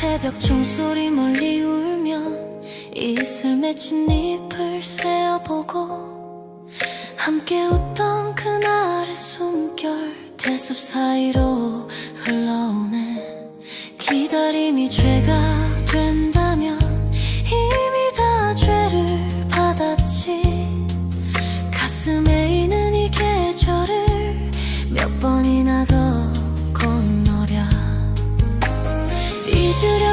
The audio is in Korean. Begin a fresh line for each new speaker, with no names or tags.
새벽 종소리 멀리 울면 이슬 맺힌 잎을 세어보고 함께 웃던 그날의 숨결 대숲 사이로 흘러오네. 기다림이 죄가 된다면 이미 다 죄를 받았지. 가슴에 should